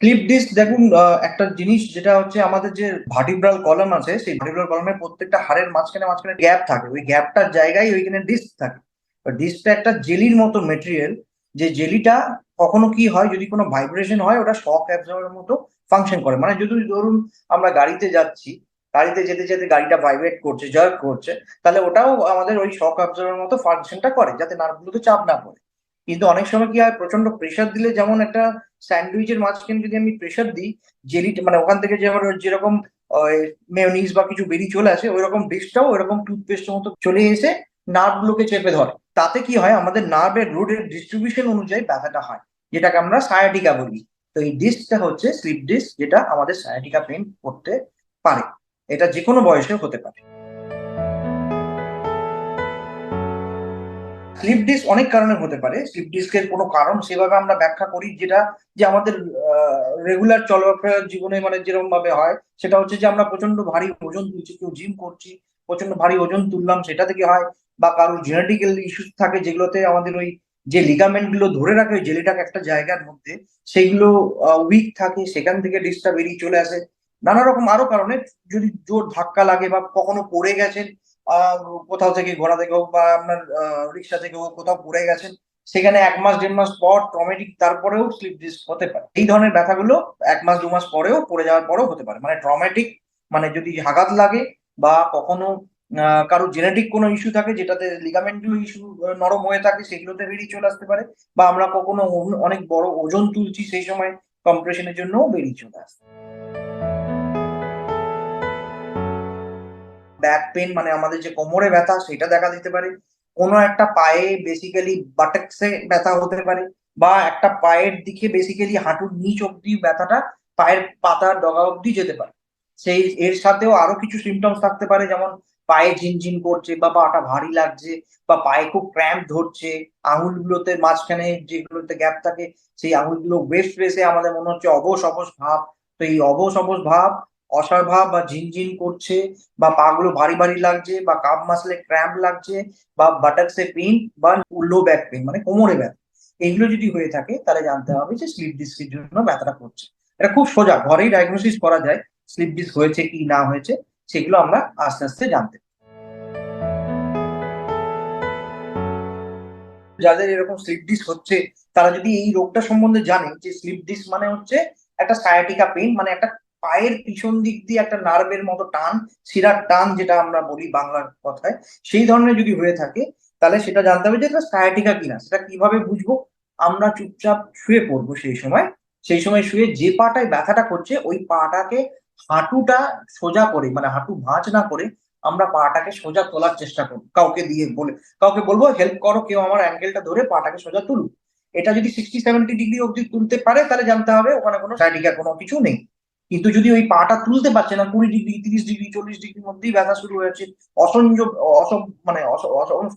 Slip disc দেখুন একটা জিনিস যেটা হচ্ছে আমাদের যে ভার্টিব্রাল কলম আছে, সেই ভার্টিব্রাল কলামের প্রত্যেকটা হাড়ের মাঝখানে মাঝখানে গ্যাপ থাকে। ওই গ্যাপটার জায়গায় ওইখানে ডিস্ক থাকে। ডিস্কটা একটা জেলির মতো মেটেরিয়াল যে জেলিটা কখনো কি হয়, যদি কোনো ভাইব্রেশন হয়, ওটা শক অ্যাবজর্বের মতো ফাংশন করে। মানে যদি ধরুন আমরা গাড়িতে যাচ্ছি, গাড়িতে যেতে যেতে গাড়িটা ভাইব্রেট করছে জার্ক করছে, তাহলে ওটাও আমাদের ওই শক অ্যাবজর্বের মতো ফাংশনটা করে, যাতে নার্ভগুলোতে চাপ না পড়ে। কিন্তু অনেক সময় কি হয় প্রচণ্ড প্রেশার দিলে যেমন একটা স্যান্ডউইচের মাঝখানে যদি আমি প্রেশার দিই জেলিটা মানে ওখান থেকে যে আমার যেরকম মেয়নিজ বা কিছু বেরিয়ে চলে আসে ওই রকম ডিশটাও ওইরকম টুথপেস্টের মতো চলে এসে নার্ভগুলোকে চেপে ধরে। তাতে কি হয়, আমাদের নার্ভের রোডের ডিস্ট্রিবিউশন অনুযায়ী ব্যথাটা হয়, যেটাকে আমরা সায়াটিকা বলি। তো এই ডিস্কটা হচ্ছে স্লিপ ডিস্ক যেটা আমাদের সায়াটিকা পেন করতে পারে। এটা যে কোনো বয়সে হতে পারে। স্লিপ ডিস্ক অনেক কারণে হতে পারে। স্লিপ ডিস্কের কোনো কারণ সেভাবে আমরা ব্যাখ্যা করি যেটা যে আমাদের রেগুলার চলাফেরার জীবনে মানে যেরকম ভাবে হয়, সেটা হচ্ছে যে আমরা প্রচণ্ড ভারী ওজন তুলছি, কেউ জিম করছি প্রচণ্ড ভারী ওজন তুললাম, সেটা থেকে হয়, বা কারোর জেনেটিক্যাল ইস্যুস থাকে যেগুলোতে আমাদের ওই যে লিগামেন্টগুলো ধরে রাখে, ওই জেলিটাকে একটা জায়গার মধ্যে সেইগুলো উইক থাকে, সেখান থেকে ডিস্টার্ব বেরিয়ে চলে আসে। নানা রকম আরও কারণে যদি জোর ধাক্কা লাগে বা কখনো পড়ে গেছেন কোথাও থেকে, ঘোড়া থেকে হোক বা আপনার রিক্সা থেকে হোক, কোথাও পড়ে গেছেন, সেখানে এক মাস, দেড় মাস পর ট্রমেটিক তারপরেও স্লিপ ডিস্ক হতে পারে। এই ধরনের ব্যথাগুলো এক মাস, দু মাস পরেও পড়ে যাওয়ার পরেও হতে পারে। মানে ট্রমেটিক মানে যদি আঘাত লাগে বা কখনো কারও জেনেটিক কোনো ইস্যু থাকে, যেটাতে লিগামেন্টগুলো ইস্যু নরম হয়ে থাকে, সেগুলোতে বেরিয়ে চলে আসতে পারে, বা আমরা কখনো অনেক বড় ওজন তুলছি সেই সময় কম্প্রেশনের জন্য বেরিয়ে চলে আসতে ব্যাক পেন মানে আমাদের যে কোমরে ব্যথা, সেটা দেখা দিতে পারে। কোনো একটা পায়ে বেসিক্যালি বাটাক্সে ব্যথা হতে পারে, বা একটা পায়ের দিকে বেসিক্যালি হাঁটুর নিচ অব্দি ব্যথাটা পায়ের পাতার ডগা অব্দি যেতে পারে। সেই, এর সাথেও আরও কিছু সিমটমস থাকতে পারে, যেমন পায়ে ঝিনঝিন করছে, বা পাটা ভারী লাগছে, বা পায়ে খুব ক্র্যাম্প ধরছে, আঙুলগুলোতে মাঝখানে যেগুলোতে গ্যাপ থাকে, সেই আঙুলগুলো ওয়েস্ট বেসে আমাদের মনে হচ্ছে অবশ অবশ ভাব। তো এই অবশ অবশ ভাব অসারভাব বা ঝিনঝিন করছে বা পাগুলো ভারী ভারী লাগছে বা কাপ মাসলে ক্র্যাম্প লাগছে বা বাটাক্সে পেন বা লো ব্যাক পেন মানে কোমরে ব্যথা। এইগুলো যদি হয়ে থাকে তাহলে জানতে হবে যে স্লিপ ডিস্কের জন্য ব্যথাটা করছে। এটা খুব সোজা, ঘরেই ডায়াগনোসিস করা যায় স্লিপ ডিস্ক হয়েছে কি না হয়েছে সেগুলো আমরা আস্তে আস্তে জানতে যাদের এরকম স্লিপ ডিস্ক হচ্ছে, তারা যদি এই রোগটা সম্বন্ধে জানে যে স্লিপ ডিস্ক মানে হচ্ছে একটা সায়াটিকা পেন মানে একটা পায়ের পিছন দিক দিয়ে একটা নার্ভের মতো টান, শিরার টান যেটা আমরা বলি বাংলার কথায়, সেই ধরনের যদি হয়ে থাকে, তাহলে সেটা জানতে হবে যে এটা সায়াটিকা কিনা, সেটা কীভাবে বুঝব? আমরা চুপচাপ শুয়ে পড়ব সেই সময় সেই সময় শুয়ে যে পাটায় ব্যথাটা করছে, ওই পাটাকে হাঁটুটা সোজা করে মানে হাঁটু ভাঁজ না করে আমরা পাটাকে সোজা তোলার চেষ্টা করব। কাউকে দিয়ে বলে, কাউকে বলব হেল্প করো, কেউ আমার অ্যাঙ্গেলটা ধরে পাটাকে সোজা তুলুক। এটা যদি সিক্সটি সেভেন্টি ডিগ্রি অব্দি তুলতে পারে, তাহলে জানতে হবে ওখানে কোনো সাইডিকা কোনো কিছু নেই। কিন্তু যদি ওই পাটা তুলতে পারছে না, কুড়ি ডিগ্রি, তিরিশ ডিগ্রি, চল্লিশ ডিগ্রির মধ্যেই ব্যথা শুরু হয়েছে অসংযোগ, অসম মানে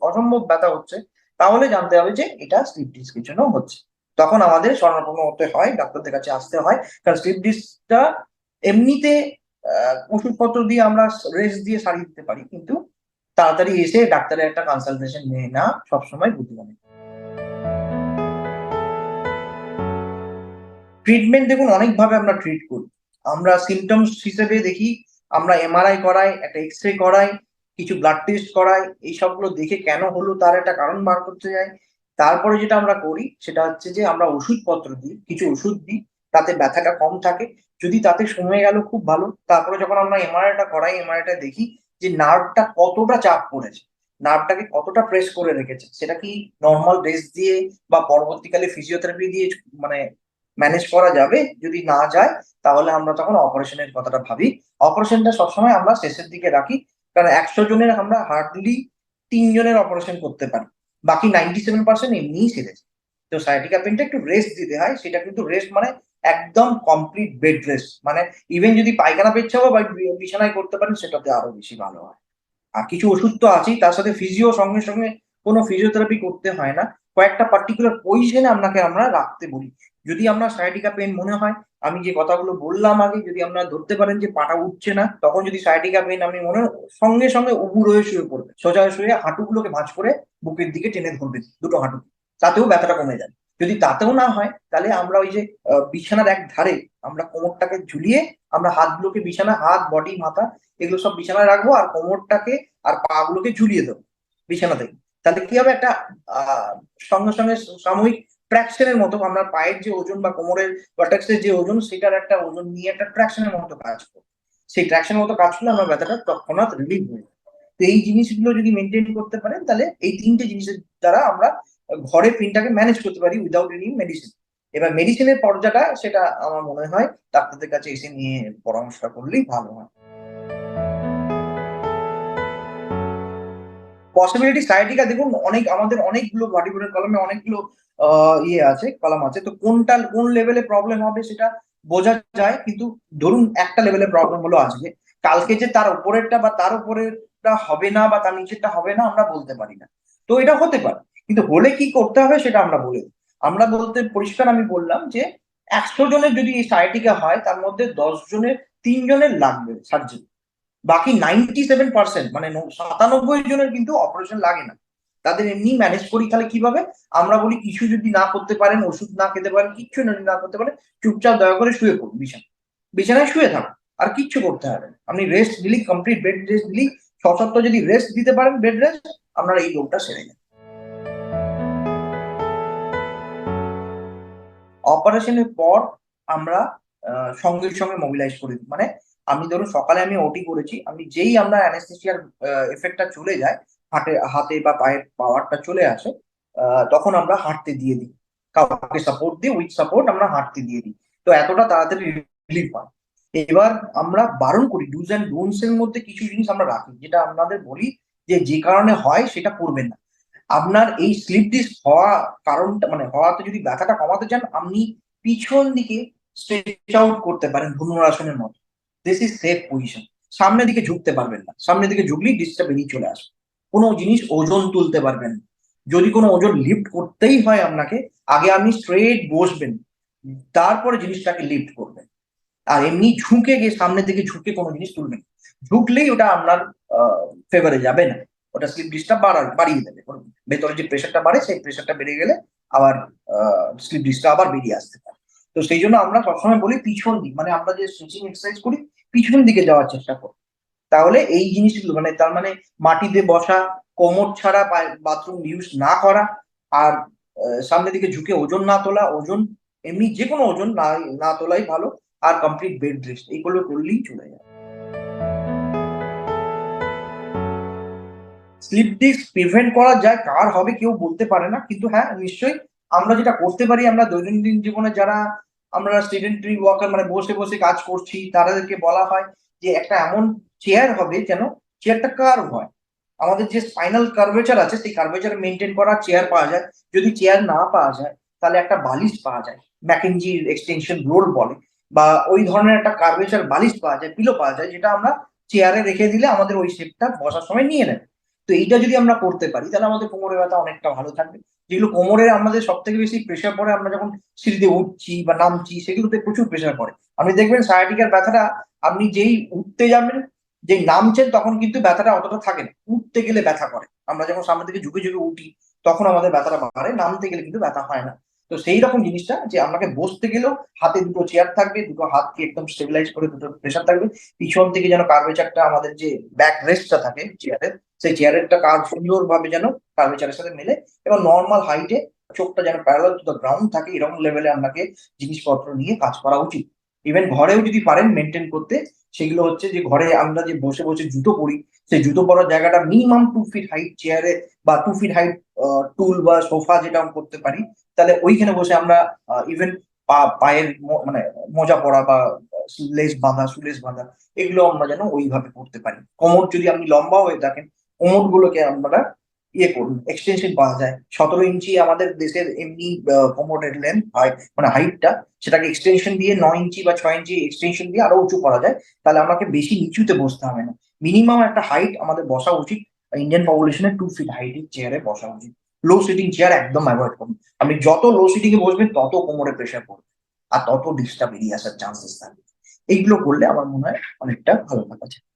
অসম্ভব ব্যথা হচ্ছে, তাহলে জানতে হবে যে এটা স্লিপ ডিস্কের জন্য হচ্ছে। তখন আমাদের স্বর্ণাপন্ন হতে হয়, ডাক্তারদের কাছে আসতে হয়, কারণ স্লিপ ডিস্কটা এমনিতে ওষুধপত্র দিয়ে আমরা রেস্ট দিয়ে সারিয়ে দিতে পারি, কিন্তু তাড়াতাড়ি এসে ডাক্তারের একটা কনসালটেশন নিয়ে না, সবসময় বুদ্ধিমানের। ট্রিটমেন্ট দেখুন, অনেকভাবে আমরা ট্রিট করি। আমরা সিমটমস হিসেবে দেখি, আমরা এমআরআই করাই, একটা এক্স রে করাই, কিছু ব্লাড টেস্ট করাই, এই সবগুলো দেখে কেন হলো, তার একটা কারণ বার করতে যাই। তারপরে যেটা আমরা করি, সেটা হচ্ছে যে আমরা ওষুধপত্র দিই, কিছু ওষুধ দিই, তাতে ব্যথাটা কম থাকে। যদি তাতে সময় গেল, খুব ভালো। তারপরে যখন আমরা এমআরআইটা করাই এমআরআইটা দেখি যে নার্ভটা কতটা চাপ পড়েছে নার্ভটাকে কতটা প্রেস করে রেখেছে, সেটা কি নর্মাল রেস্ট দিয়ে বা পরবর্তীকালে ফিজিওথেরাপি দিয়ে মানে ম্যানেজ করা যাবে। যদি না যায়, তাহলে আমরা তখন অপারেশনের কথাটা ভাবি। অপারেশনটা সবসময় আমরা শেষের দিকে রাখি। কারণ একশো জনের আমরা হার্ডলি তিনজনের অপারেশন করতে পারি। বাকি নাইনটি সেভেন পার্সেন্ট এমনিই সেরেছে তো সাইটিকা পেনটা একটু রেস্ট দিতে হয়। সেটা কিন্তু রেস্ট মানে একদম কমপ্লিট বেড রেস্ট মানে ইভেন যদি পায়খানা পেচ্ছাবো বা বিছানায় করতে পারেন, সেটাতে আরও বেশি ভালো হয়। আর কিছু ওষুধ তো আছেই, তার সাথে ফিজিও সঙ্গে সঙ্গে কোনো ফিজিওথেরাপি করতে হয় না। কয়েকটা পার্টিকুলার পজিশনে আপনাকে আমরা রাখতে বলি। যদি আমরা সায়াটিকা পেন মনে হয়, আমি যে কথাগুলো বললাম আগে, যদি আমরা ধরতে পারেন যে পাটা উঠছে না, তখন যদি সায়াটিকা পেন আপনি মনে সঙ্গে সঙ্গে উবু রয়ে শুয়ে পড়বে সোজা শুয়ে হাঁটুগুলোকে ভাঁজ করে বুকের দিকে টেনে ধরবে, দুটো হাঁটু। তাতেও ব্যথাটা কমে যায়। যদি তাতেও না হয়, তাহলে আমরা ওই যে বিছানার এক ধারে আমরা কোমরটাকে ঝুলিয়ে আমরা হাতগুলোকে বিছানা, হাত বডি মাথা, এগুলো সব বিছানায় রাখব আর কোমরটাকে আর পা গুলোকে ঝুলিয়ে দেবো বিছানাতে তাহলে কি হবে? একটা সঙ্গে সঙ্গে সাময়িক ট্র্যাকশনের মতো আমরা পায়ের যে ওজন বা কোমরের বাটাক্সের যে ওজন, সেটার একটা ওজন নিয়ে একটা ট্র্যাকশনের মতো কাজ করবে। সেই ট্র্যাকশনের মতো কাজ করলে আমরা ব্যথাটা তৎক্ষণাৎ রিলিভ হয়ে তো এই জিনিসগুলো যদি মেনটেন করতে পারেন, তাহলে এই তিনটে জিনিসের দ্বারা আমরা ঘরে পেনটাকে ম্যানেজ করতে পারি উইদাউট এনি মেডিসিন এবার মেডিসিনের পর্যাটা, সেটা আমার মনে হয় ডাক্তারদের কাছে এসে নিয়ে পরামর্শ করলেই ভালো হয়। পসিবিলিটি সাইটিকা দেখুন, অনেক, আমাদের অনেকগুলো ভার্টিব্রেটাল কলামে অনেকগুলো ইয়ে আছে কলাম আছে। তো কোনটা, কোন লেভেলে প্রবলেম হবে সেটা বোঝা যায়, কিন্তু ধরুন একটা লেভেলে প্রবলেম হলো আজকে। কালকে যে তার উপরেরটা বা তার উপরেরটা হবে না বা তার নিচেরটা হবে না, আমরা বলতে পারি না। তো এটা হতে পারে, কিন্তু হলে কি করতে হবে সেটা আমরা বলে। আমরা বলতে, পরিষ্কার আমি বললাম যে একশো জনের যদি এই সাইটিকা হয়, তার মধ্যে দশ জনের তিন জনের লাগবে সার্জারি বাকি নাইনটি সেভেন পার্সেন্ট মানে সাতানব্বই জনের কিন্তু অপারেশন লাগে না। তাদের এমনি ম্যানেজ করি তাহলে কীভাবে আমরা বলি, কিছু যদি না করতে পারেন, ওষুধ না খেতে পারেন, কিচ্ছু যদি না করতে পারেন, চুপচাপ দয়া করে শুয়ে পড়ুন বিছানা বিছানায় শুয়ে থাকুন, আর কিচ্ছু করতে হবে না। আপনি রেস্ট দিলি কমপ্লিট বেড রেস্ট দিলি সপ্তাহ যদি রেস্ট দিতে পারেন বেড রেস্ট আপনার এই রোগটা সেরে যাবে অপারেশনের পর আমরা সঙ্গে সঙ্গে মোবিলাইজ করে মানে আমি ধরুন সকালে আমি ওটি করেছি, আমি যেই আমরা অ্যানেস্থেসিয়ার এফেক্টটা চলে যায় হাতে হাতে বা পায়ের পাওয়ারটা চলে আসে তখন আমরা হাঁটতে দিয়ে দিই। কাউকে সাপোর্ট দিই উইথ সাপোর্ট আমরা হাঁটতে দিয়ে দিই। তো এতটা তাড়াতাড়ি রিলিফ হয়। এবার আমরা বারণ করি ডুজ অ্যান্ড ডোন্টস এর মধ্যে কিছু জিনিস আমরা রাখি, যেটা আপনাদের বলি যে যে কারণে হয় সেটা করবেন না। আপনার এই স্লিপ ডিস্ক হওয়া কারণটা মানে হওয়াতে যদি ব্যথাটা কমাতে চান, আপনি পিছন দিকে স্ট্রেচ আউট করতে পারেন, ধনুরাসনের মতো। দিস ইজ সেফ পজিশন সামনের দিকে ঝুঁকতে পারবেন না। সামনের দিকে ঝুঁকলেই ডিস্কটা বেরিয়ে চলে আসবে। কোনো জিনিস ওজন তুলতে পারবেন না। যদি কোনো ওজন লিফট করতেই হয় আপনাকে, আগে আপনি স্ট্রেট বসবেন, তারপরে জিনিসটাকে লিফট করবেন। আর এমনি ঝুঁকে গিয়ে সামনের দিকে ঝুঁকে কোনো জিনিস তুলবেন। ঝুঁকলেই ওটা আপনার ফেভারে যাবে না। ওটা স্লিপ ডিস্কটা বাড়া, বাড়িয়ে দেবে। ভেতরে যে প্রেশারটা বাড়ে, সেই প্রেশারটা বেড়ে গেলে আবার স্লিপ ডিস্কটা আবার বেরিয়ে আসতে পারে। তো সেই জন্য আমরা সবসময় বলি, পিছন দিক মানে আমরা যে স্ট্রেচিং এক্সারসাইজ করি পিছন দিকে যাওয়ার চেষ্টা করো। তাহলে এই জিনিসগুলো মানে তার মানে মাটিতে বসা, কোমর ছাড়া বাথরুম ইউজ না করা, আর সামনের দিকে ঝুঁকে ওজন না তোলা, ওজন এমনি যে কোনো ওজন না না তোলাই ভালো, আর কমপ্লিট বেড রেস্ট এইগুলো করলেই চলে যায়। স্লিপ ডিস্ক প্রিভেন্ট করা যায়, কার হবে কেউ বলতে পারে না, কিন্তু হ্যাঁ নিশ্চয়ই আমরা যেটা করতে পারি, আমরা দৈনন্দিন জীবনে যারা আমরা স্টুডেন্টারি ওয়ার্কার মানে বসে বসে কাজ করছি, তাদেরকে বলা হয় যে একটা এমন চেয়ার হবে যেন চেয়ারটা কার্ভ হয়। আমাদের যে স্পাইনাল কার্ভেচার আছে, সেই কার্ভেচার মেনটেন করা চেয়ার পাওয়া যায়। যদি চেয়ার না পাওয়া যায়, তাহলে একটা বালিশ পাওয়া যায় ম্যাকেঞ্জির এক্সটেনশন রোল বলে, বা ওই ধরনের একটা কার্ভেচার বালিশ পাওয়া যায় পিলো পাওয়া যায়, যেটা আমরা চেয়ারে রেখে দিলে আমাদের ওই শেপটা বসার সময় নিয়ে নেবে। তো এইটা যদি আমরা করতে পারি, তাহলে আমাদের কোমরের ব্যথা অনেকটা ভালো থাকবে। যেগুলো কোমরে আমাদের সব থেকে বেশি প্রেশার পড়ে, আমরা যখন সিঁড়িতে উঠছি বা নামছি, সেগুলোতে প্রচুর প্রেশার পড়ে। আপনি দেখবেন সায়াটিকার ব্যথাটা, আপনি যেই উঠতে যাবেন যে নামছেন, তখন কিন্তু ব্যথাটা অতটা থাকে না। উঠতে গেলে ব্যথা করে। আমরা যখন সামনে থেকে ঝুঁকে ঝুঁকে উঠি, তখন আমাদের ব্যথাটা বাড়ে, নামতে গেলে কিন্তু ব্যথা হয় না। তো সেই রকম জিনিসটা যে আপনাকে বসতে গেলেও হাতে দুটো চেয়ার থাকবে, দুটো হাতকে একদম স্টেবিলাইজ করে দুটো প্রেশার থাকবে। পিছন থেকে যেন কার্ভেচারটা আমাদের যে ব্যাক রেস্টটা থাকে চেয়ারের সেই চেয়ারেরটা কাজ সুন্দরভাবে যেন কার্ভেচারের সাথে মেলে এবং নর্মাল হাইটে চোখটা যেন প্যারালাল টু দ্য গ্রাউন্ড থাকে, এরকম লেভেলে আপনাকে জিনিসপত্র নিয়ে কাজ করা উচিত। ইভেন ঘরেও যদি পারেন মেনটেন করতে, সেগুলো হচ্ছে যে ঘরে আমরা যে বসে বসে জুতো পরি, সেই জুতো পরার জায়গাটা মিনিমাম টু ফিট হাইট চেয়ারে বা টু ফিট হাইট টুল বা সোফা যেটা আমরা করতে পারি, তাহলে ওইখানে বসে আমরা ইভেন পায়ের ম- মানে মোজা পরা বা লেস বাঁধা, সুলেস বাঁধা, এগুলো আমরা যেন ওইভাবে করতে পারি। কোমর যদি আপনি লম্বা হয়ে থাকেন কোমর গুলোকে আমরা ইয়ে করুন এক্সটেনশন পাওয়া যায়। সতেরো ইঞ্চি আমাদের দেশের এমনি কোমরের লেন্থ হয় মানে হাইটটা সেটাকে এক্সটেনশন দিয়ে নয় ইঞ্চি বা ছয় ইঞ্চি এক্সটেনশন দিয়ে আরও উঁচু করা যায়, তাহলে আমাকে বেশি নিচুতে বসতে হবে না। মিনিমাম একটা হাইট আমাদের বসা উচিত ইন্ডিয়ান পপুলেশনের টু ফিট হাইটের চেয়ারে বসা উচিত। লো সিটিং চেয়ার একদম অ্যাভয়েড করুন। আপনি যত লো সিটিং এ বসবেন, তত কোমরে প্রেশার পড়বে। আর তত ডিস্টার্ব এরিয়া আসার চান্সেস থাকবে। এইগুলো করলে আমার মনে হয় অনেকটা ভালো থাকা যায়